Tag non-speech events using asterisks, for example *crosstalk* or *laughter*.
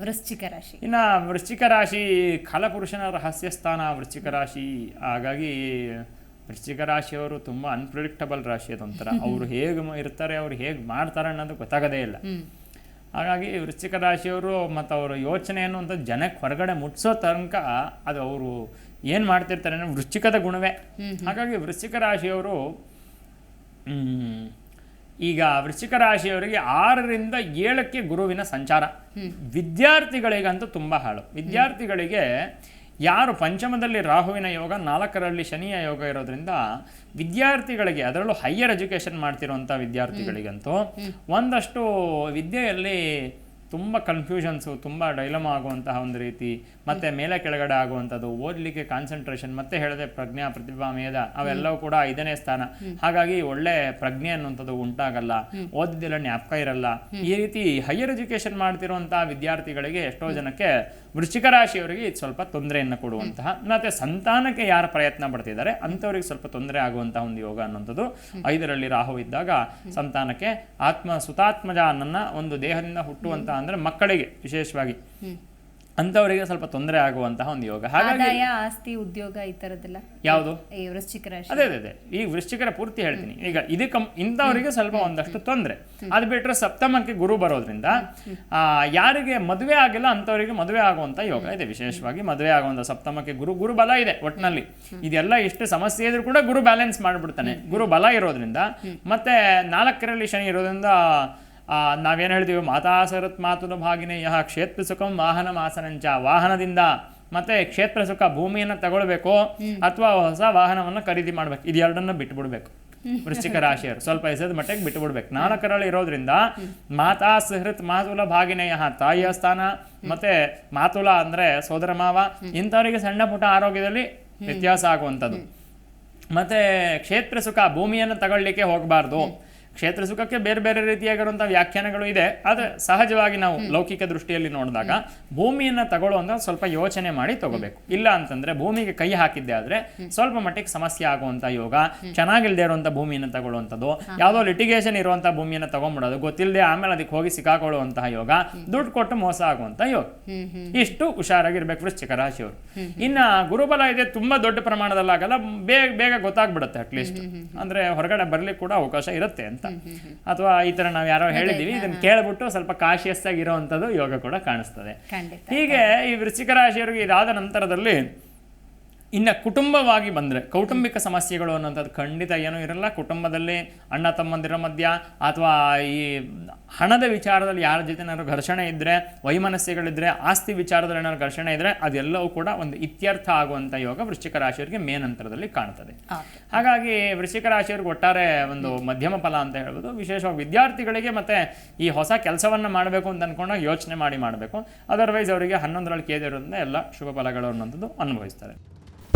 ವೃಶ್ಚಿಕ ರಾಶಿ. ಇನ್ನು ವೃಶ್ಚಿಕ ರಾಶಿ ಖಲಪುರುಷನ ರಹಸ್ಯ ಸ್ಥಾನ ವೃಶ್ಚಿಕ ರಾಶಿ. ಹಾಗಾಗಿ ವೃಶ್ಚಿಕ ರಾಶಿಯವರು ತುಂಬ ಅನ್ಪ್ರಿಡಿಕ್ಟಬಲ್ ರಾಶಿ ಅದೊಂಥರ. *laughs* ಅವರು ಹೇಗೆ ಇರ್ತಾರೆ ಅವ್ರು ಹೇಗೆ ಮಾಡ್ತಾರೆ ಅನ್ನೋದು ಗೊತ್ತಾಗದೇ ಇಲ್ಲ. ಹಾಗಾಗಿ ವೃಶ್ಚಿಕ ರಾಶಿಯವರು ಮತ್ತು ಅವರ ಯೋಚನೆ ಅನ್ನುವಂಥ ಜನಕ್ಕೆ ಹೊರಗಡೆ ಮುಟ್ಸೋ ತನಕ ಅದು ಅವರು ಏನು ಮಾಡ್ತಿರ್ತಾರೆ ಅನ್ನೋ ವೃಶ್ಚಿಕದ ಗುಣವೇ. ಹಾಗಾಗಿ ವೃಶ್ಚಿಕ ರಾಶಿಯವರು ಈಗ ವೃಶ್ಚಿಕ ರಾಶಿಯವರಿಗೆ ಆರರಿಂದ ಏಳಕ್ಕೆ ಗುರುವಿನ ಸಂಚಾರ. ವಿದ್ಯಾರ್ಥಿಗಳಿಗಂತೂ ತುಂಬ ಹಾಳು. ವಿದ್ಯಾರ್ಥಿಗಳಿಗೆ ಯಾರು ಪಂಚಮದಲ್ಲಿ ರಾಹುವಿನ ಯೋಗ ನಾಲ್ಕರಲ್ಲಿ ಶನಿಯ ಯೋಗ ಇರೋದ್ರಿಂದ ವಿದ್ಯಾರ್ಥಿಗಳಿಗೆ ಅದರಲ್ಲೂ ಹೈಯರ್ ಎಜುಕೇಷನ್ ಮಾಡ್ತಿರುವಂಥ ವಿದ್ಯಾರ್ಥಿಗಳಿಗಂತೂ ಒಂದಷ್ಟು ವಿದ್ಯೆಯಲ್ಲಿ ತುಂಬ ಕನ್ಫ್ಯೂಷನ್ಸು ತುಂಬ ಡೈಲಮ್ ಆಗುವಂತಹ ಒಂದು ರೀತಿ ಮತ್ತೆ ಮೇಲೆ ಕೆಳಗಡೆ ಆಗುವಂಥದ್ದು ಓದಲಿಕ್ಕೆ ಕಾನ್ಸಂಟ್ರೇಷನ್ ಮತ್ತೆ ಹೇಳದೆ ಪ್ರಜ್ಞಾ ಪ್ರತಿಭಾ ಮೇಧ ಅವೆಲ್ಲವೂ ಕೂಡ ಐದನೇ ಸ್ಥಾನ. ಹಾಗಾಗಿ ಒಳ್ಳೆ ಪ್ರಜ್ಞೆ ಅನ್ನುವಂಥದ್ದು ಉಂಟಾಗಲ್ಲ ಓದಿದ್ದೆಲ್ಲ ಜ್ಞಾಪಕ ಇರಲ್ಲ. ಈ ರೀತಿ ಹೈಯರ್ ಎಜುಕೇಶನ್ ಮಾಡ್ತಿರುವಂತಹ ವಿದ್ಯಾರ್ಥಿಗಳಿಗೆ ಎಷ್ಟೋ ಜನಕ್ಕೆ ವೃಶ್ಚಿಕ ರಾಶಿಯವರಿಗೆ ಇದು ಸ್ವಲ್ಪ ತೊಂದರೆಯನ್ನು ಕೊಡುವಂತಹ ಮತ್ತೆ ಸಂತಾನಕ್ಕೆ ಯಾರು ಪ್ರಯತ್ನ ಪಡ್ತಿದ್ದಾರೆ ಅಂಥವ್ರಿಗೆ ಸ್ವಲ್ಪ ತೊಂದರೆ ಆಗುವಂತಹ ಒಂದು ಯೋಗ ಅನ್ನುವಂಥದ್ದು. ಐದರಲ್ಲಿ ರಾಹು ಇದ್ದಾಗ ಸಂತಾನಕ್ಕೆ ಆತ್ಮ ಸುತಾತ್ಮಜ ನನ್ನ ಒಂದು ದೇಹದಿಂದ ಹುಟ್ಟುವಂತಹ ಅಂದ್ರೆ ಮಕ್ಕಳಿಗೆ ವಿಶೇಷವಾಗಿ ಅಂಥವರಿಗೆ ಸ್ವಲ್ಪ ತೊಂದರೆ ಆಗುವಂತಹ ಒಂದು ಯೋಗ. ಹಾಗಾಗಿ ಆಸ್ತಿ ಉದ್ಯೋಗ ಈ ಥರದ್ದೆಲ್ಲ ಯಾವುದು? ಈ ವೃಶ್ಚಿಕ ರಾಶಿ. ಅದೇ ಅದೇ ಈ ವೃಶ್ಚಿಕರ ಪೂರ್ತಿ ಹೇಳ್ತೀನಿ. ಈಗ ಇದಕ್ಕೆ ಇಂಥವರಿಗೆ ಸ್ವಲ್ಪ ಒಂದಷ್ಟು ತೊಂದರೆ. ಅದು ಬಿಟ್ಟರೆ ಸಪ್ತಮಕ್ಕೆ ಗುರು ಬರೋದ್ರಿಂದ ಆ, ಯಾರಿಗೆ ಮದುವೆ ಆಗಿಲ್ಲ ಅಂಥವರಿಗೆ ಮದುವೆ ಆಗುವಂಥ ಯೋಗ ಇದೆ. ವಿಶೇಷವಾಗಿ ಮದುವೆ ಆಗುವಂಥ ಸಪ್ತಮಕ್ಕೆ ಗುರು ಗುರು ಬಲ ಇದೆ ಒಟ್ಟಿನಲ್ಲಿ ಇದೆಲ್ಲ ಎಷ್ಟು ಸಮಸ್ಯೆ ಇದ್ರೂ ಕೂಡ ಗುರು ಬ್ಯಾಲೆನ್ಸ್ ಮಾಡಿಬಿಡ್ತಾನೆ. ಗುರು ಬಲ ಇರೋದ್ರಿಂದ ಮತ್ತೆ ನಾಲ್ಕರಲ್ಲಿ ಶನಿ ಇರೋದ್ರಿಂದ ನಾವೇನು ಹೇಳ್ತೀವಿ ಮಾತಾ ಸರತ್ ಮಾತುಲ ಭಾಗಿನೇ ಯಹ ಕ್ಷೇತ್ರ ಸುಖಂ ವಾಹನ ಮಾಸನಂಚ. ವಾಹನದಿಂದ ಮತ್ತೆ ಕ್ಷೇತ್ರ ಸುಖ ಭೂಮಿಯನ್ನು ತಗೊಳ್ಬೇಕು ಅಥವಾ ಹೊಸ ವಾಹನವನ್ನು ಖರೀದಿ ಮಾಡ್ಬೇಕು. ಇದೆರಡನ್ನ ಬಿಟ್ಬಿಡ್ಬೇಕು. ವೃಶ್ಚಿಕ ರಾಶಿಯರು. ಸ್ವಲ್ಪ ಹೆಸರು ಮಟ್ಟಿಗೆ ಬಿಟ್ಬಿಡ್ಬೇಕು. ನಾಲ್ಕರಲ್ಲಿ ಇರೋದ್ರಿಂದ ಮಾತಾ ಸುಹೃತ್ ಮಾತುಲ ಭಾಗಿನೇಯ ತಾಯಿಯ ಸ್ಥಾನ ಮತ್ತೆ ಮಾತುಲ ಅಂದ್ರೆ ಸೋದರ ಮಾವ. ಇಂಥವರಿಗೆ ಸಣ್ಣ ಪುಟ್ಟ ಆರೋಗ್ಯದಲ್ಲಿ ವ್ಯತ್ಯಾಸ ಆಗುವಂಥದ್ದು. ಮತ್ತೆ ಕ್ಷೇತ್ರ ಸುಖ ಭೂಮಿಯನ್ನು ತಗೊಳ್ಳಿಕ್ಕೆ ಹೋಗಬಾರ್ದು. ಕ್ಷೇತ್ರ ಸುಖಕ್ಕೆ ಬೇರೆ ಬೇರೆ ರೀತಿಯಾಗಿರುವಂತಹ ವ್ಯಾಖ್ಯಾನಗಳು ಇದೆ. ಆದರೆ ಸಹಜವಾಗಿ ನಾವು ಲೌಕಿಕ ದೃಷ್ಟಿಯಲ್ಲಿ ನೋಡಿದಾಗ ಭೂಮಿಯನ್ನ ತಗೊಳ್ಳುವಂತ ಸ್ವಲ್ಪ ಯೋಚನೆ ಮಾಡಿ ತಗೋಬೇಕು. ಇಲ್ಲ ಅಂತಂದ್ರೆ ಭೂಮಿಗೆ ಕೈ ಹಾಕಿದ್ದೆ ಆದ್ರೆ ಸ್ವಲ್ಪ ಮಟ್ಟಿಗೆ ಸಮಸ್ಯೆ ಆಗುವಂತ ಯೋಗ ಚೆನ್ನಾಗಿಲ್ದೇ ಇರುವಂತ ಭೂಮಿಯನ್ನು ತಗೊಳ್ಳುವಂಥದ್ದು ಯಾವುದೋ ಲಿಟಿಗೇಷನ್ ಇರುವಂತ ಭೂಮಿಯನ್ನು ತಗೊಂಡ್ಬಿಡೋದು ಗೊತ್ತಿಲ್ಲದೆ ಆಮೇಲೆ ಅದಕ್ಕೆ ಹೋಗಿ ಸಿಕ್ಕಾಕೊಳ್ಳುವಂತಹ ಯೋಗ ದುಡ್ಡು ಕೊಟ್ಟು ಮೋಸ ಆಗುವಂತ ಯೋಗ. ಇಷ್ಟು ಹುಷಾರಾಗಿರ್ಬೇಕು ವೃಶ್ಚಿಕ ರಾಶಿಯವರು. ಇನ್ನ ಗುರುಬಲ ಇದೆ ತುಂಬಾ ದೊಡ್ಡ ಪ್ರಮಾಣದಲ್ಲಿ ಆಗಲ್ಲ ಬೇಗ ಬೇಗ ಗೊತ್ತಾಗ್ಬಿಡುತ್ತೆ ಅಟ್ಲೀಸ್ಟ್ ಅಂದ್ರೆ ಹೊರಗಡೆ ಬರ್ಲಿಕ್ಕೆ ಕೂಡ ಅವಕಾಶ ಇರುತ್ತೆ ಅಂತ ಅಥವಾ ಈ ತರ ನಾವು ಯಾರೋ ಹೇಳಿದೀವಿ ಇದನ್ನ ಕೇಳ್ಬಿಟ್ಟು ಸ್ವಲ್ಪ ಕಾಶಿಯಸ್ ಆಗಿರುವಂತದ್ದು ಯೋಗ ಕೂಡ ಕಾಣಿಸ್ತದೆ. ಹೀಗೆ ಈ ವೃಶ್ಚಿಕ ರಾಶಿಯವರಿಗೆ ಇದಾದ ನಂತರದಲ್ಲಿ ಇನ್ನು ಕುಟುಂಬವಾಗಿ ಬಂದರೆ ಕೌಟುಂಬಿಕ ಸಮಸ್ಯೆಗಳು ಅನ್ನೋಂಥದ್ದು ಖಂಡಿತ ಏನೂ ಇರಲ್ಲ. ಕುಟುಂಬದಲ್ಲಿ ಅಣ್ಣ ತಮ್ಮಂದಿರ ಮಧ್ಯ ಅಥವಾ ಈ ಹಣದ ವಿಚಾರದಲ್ಲಿ ಯಾರ ಜೊತೆ ಏನಾದ್ರು ಘರ್ಷಣೆ ಇದ್ದರೆ ವೈಮನಸ್ಸೆಗಳಿದ್ದರೆ ಆಸ್ತಿ ವಿಚಾರದಲ್ಲಿ ಏನಾದ್ರು ಘರ್ಷಣೆ ಇದ್ದರೆ ಅದೆಲ್ಲವೂ ಕೂಡ ಒಂದು ಇತ್ಯರ್ಥ ಆಗುವಂಥ ಯೋಗ ವೃಶ್ಚಿಕ ರಾಶಿಯವರಿಗೆ ಮೇನಂತರದಲ್ಲಿ ಕಾಣ್ತದೆ. ಹಾಗಾಗಿ ವೃಶ್ಚಿಕ ರಾಶಿಯವ್ರಿಗೆ ಒಟ್ಟಾರೆ ಒಂದು ಮಧ್ಯಮ ಫಲ ಅಂತ ಹೇಳ್ಬೋದು. ವಿಶೇಷವಾಗಿ ವಿದ್ಯಾರ್ಥಿಗಳಿಗೆ ಮತ್ತೆ ಈ ಹೊಸ ಕೆಲಸವನ್ನು ಮಾಡಬೇಕು ಅಂತ ಅನ್ಕೊಂಡಾಗ ಯೋಚನೆ ಮಾಡಿ ಮಾಡಬೇಕು. ಅದರ್ವೈಸ್ ಅವರಿಗೆ ಹನ್ನೊಂದರಲ್ಲಿ ಕೇದಿರೋದ್ರಿಂದ ಎಲ್ಲ ಶುಭ ಫಲಗಳು ಅನ್ನೋಂಥದ್ದು ಅನುಭವಿಸ್ತಾರೆ.